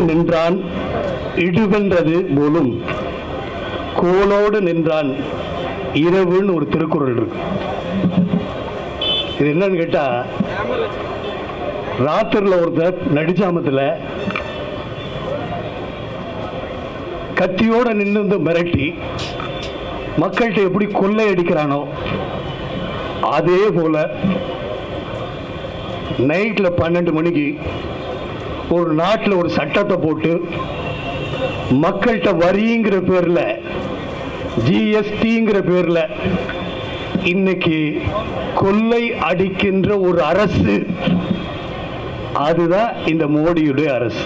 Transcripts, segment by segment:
நின்றான் இடுவென்றது போலும். கோலோடு நின்றான் இரவுன்னு ஒரு திருக்குறள் இருக்கு. இது என்னன்னு கேட்டா ராத்திரில ஒருத்தர் நடிச்சாமத்துல கத்தியோட நின்று மிரட்டி மக்கள்கிட்ட எப்படி கொள்ளை அடிக்கிறானோ அதே போல நைட்ல பன்னெண்டு மணிக்கு ஒரு நாட்டில் ஒரு சட்டத்தை போட்டு மக்கள்கிட்ட வரிங்கிற பேரில் ஜிஎஸ்டிங்கிற பேரில் இன்னைக்கு கொள்ளை அடிக்கின்ற ஒரு அரசு அதுதான் இந்த மோடியுடைய அரசு.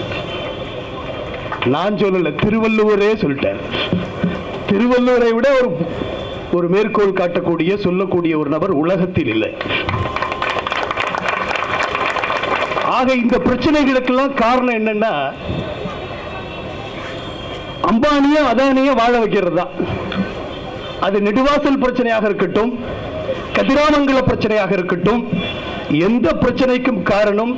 நான் சொல்லல திருவள்ளுவரே சொல்லிட்டேன் திருவள்ளுவரை விட ஒரு ஒரு மேற்கோள் காட்டக்கூடிய சொல்லக்கூடிய ஒரு நபர் உலகத்தில் இல்லை. ஆக இந்த பிரச்சனைகளுக்கெல்லாம் காரணம் என்னன்னா அம்பானியும் அதானியும் வாழ வைக்கிறது தான் அது நெடுவாசல் பிரச்சனையாக இருக்கட்டும் கதிராமங்கல பிரச்சனையாக இருக்கட்டும் எந்த பிரச்சனைக்கும் காரணம்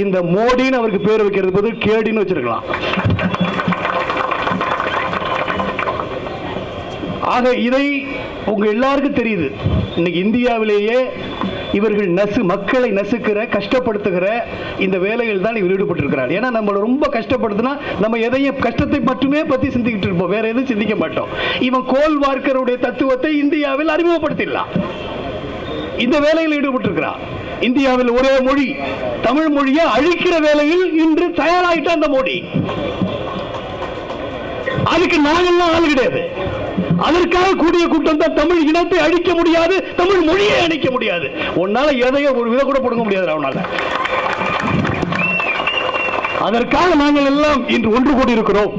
இந்த மோடின்னு அவருக்கு பேர் வைக்கிறது போது கேடின்னு வச்சிருக்கலாம். ஆக இதை உங்க எல்லாருக்கும் தெரியுது. இன்னைக்கு இந்தியாவிலேயே இவர்கள் நசு மக்களை நசுக்கிற கஷ்டப்படுத்துகிற இந்த வேலையில் தான் இவர் ஈடுபட்டிருக்கிறார். ஏன்னா நம்மளை ரொம்ப கஷ்டப்படுத்தினா நம்ம எதையும் கஷ்டத்தை மட்டுமே பத்தி சிந்திக்கிட்டு இருப்போம். வேற எதுவும் சிந்திக்க மாட்டோம். இவன் கோல் வார்க்கருடைய தத்துவத்தை இந்தியாவில் அறிமுகப்படுத்திடலாம். இந்த வேலையில் ஈடுபட்டிருக்கிறார். இந்தியாவில் ஒரே மொழி தமிழ் மொழியை அழிக்கிற வேலையில் இன்று தயாராயிட்ட அந்த மோடி. அதுக்கு நாங்கள்லாம் ஆள் கிடையாது. அதற்காக கூடிய கூட்டம் தான் தமிழ் இனத்தை அழிக்க முடியாது தமிழ் மொழியை அழிக்க முடியாது. உன்னால எதையோ ஒரு வித கூட கொடுக்க முடியாது அவனால அதற்காக நாங்கள் எல்லாம் இன்று ஒன்று கூடியிருக்கிறோம்.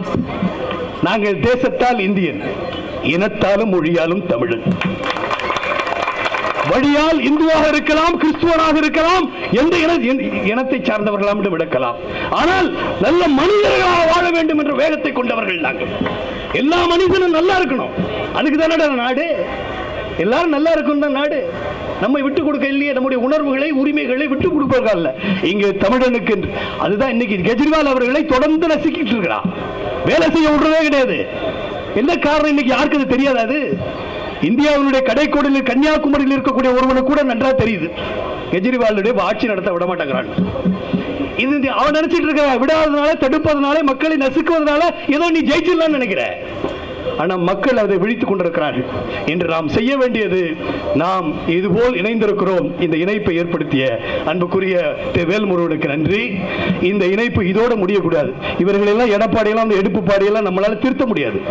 நாங்கள் தேசத்தால் இந்தியன் இனத்தாலும் மொழியாலும் தமிழன். வழியால் இந்துவாக இருக்கலாம் கிறிஸ்துவனாக இருக்கலாம் எந்த இனத்தை சார்ந்தவர்களாம் என்று விளக்கலாம் ஆனால் நல்ல மனிதர்களாக வாழ வேண்டும் என்ற வேகத்தை கொண்டவர்கள் நாங்கள். எல்லா மனிதனும் நல்லா இருக்கணும். அதுக்கு தானடா நாடு? எல்லாரும் நல்லா இருக்கும் தான் நாடு. நம்மை விட்டு கொடுக்க இல்லையே நம்முடைய உணர்வுகளை உரிமைகளை விட்டு கொடுப்பார்கள் இங்க தமிழனுக்கு என்று- அதுதான் இன்னைக்கு கெஜ்ரிவால் அவர்களை தொடர்ந்து நசுக்கிட்டு இருக்கிறான் வேலை செய்ய விடுறதே கிடையாது. என்ன காரணம் இன்னைக்கு? யாருக்கு அது தெரியாது அது? இந்தியாவினுடைய கடைக்கோடியில் கன்னியாகுமரியில் இருக்கக்கூடிய ஒருவனுக்கு கூட நன்றா தெரியுது. கெஜ்ரிவாலுடைய ஆட்சி நடத்த விட மாட்டேங்கிறான். இது அவன் நினைச்சிட்டு இருக்க விடாததுனால தடுப்பதனால மக்களை நசுக்குவதனால ஏதோ நீ ஜெயிச்சிடலாம்னு நினைக்கிற. ஆனால் மக்கள் அதை விழித்துக் கொண்டிருக்கிறார்கள். என்று நாம் செய்ய வேண்டியது நாம் இதுபோல் இணைந்திருக்கிறோம். இந்த இணைப்பை ஏற்படுத்திய அன்புக்குரிய வேல்முருவனுக்கு வேல்முருகனுக்கு நன்றி. இந்த இணைப்பு இதோட முடியக்கூடாது. இவர்களெல்லாம் எடப்பாடியெல்லாம் அந்த எடுப்பு பாடியெல்லாம் நம்மளால திருத்த முடியாது.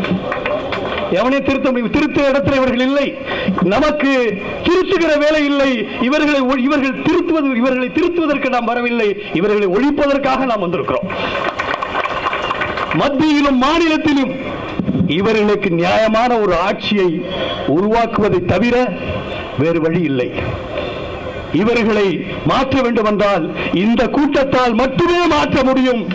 எவனையும் திருத்த முடியும்? திருத்த இடத்துல இவர்கள் இல்லை. நமக்கு திருத்துகிற வேலை இல்லை. இவர்களை இவர்கள் திருத்துவது இவர்களை திருத்துவதற்கு நாம் வரவில்லை. இவர்களை ஒழிப்பதற்காக நாம் வந்திருக்கிறோம். மத்தியிலும் மாநிலத்திலும் இவர்களுக்கு நியாயமான ஒரு ஆட்சியை உருவாக்குவதை தவிர வேறு வழி இல்லை. இவர்களை மாற்ற வேண்டும் என்றால் இந்த கூட்டத்தால் மட்டுமே மாற்ற முடியும்.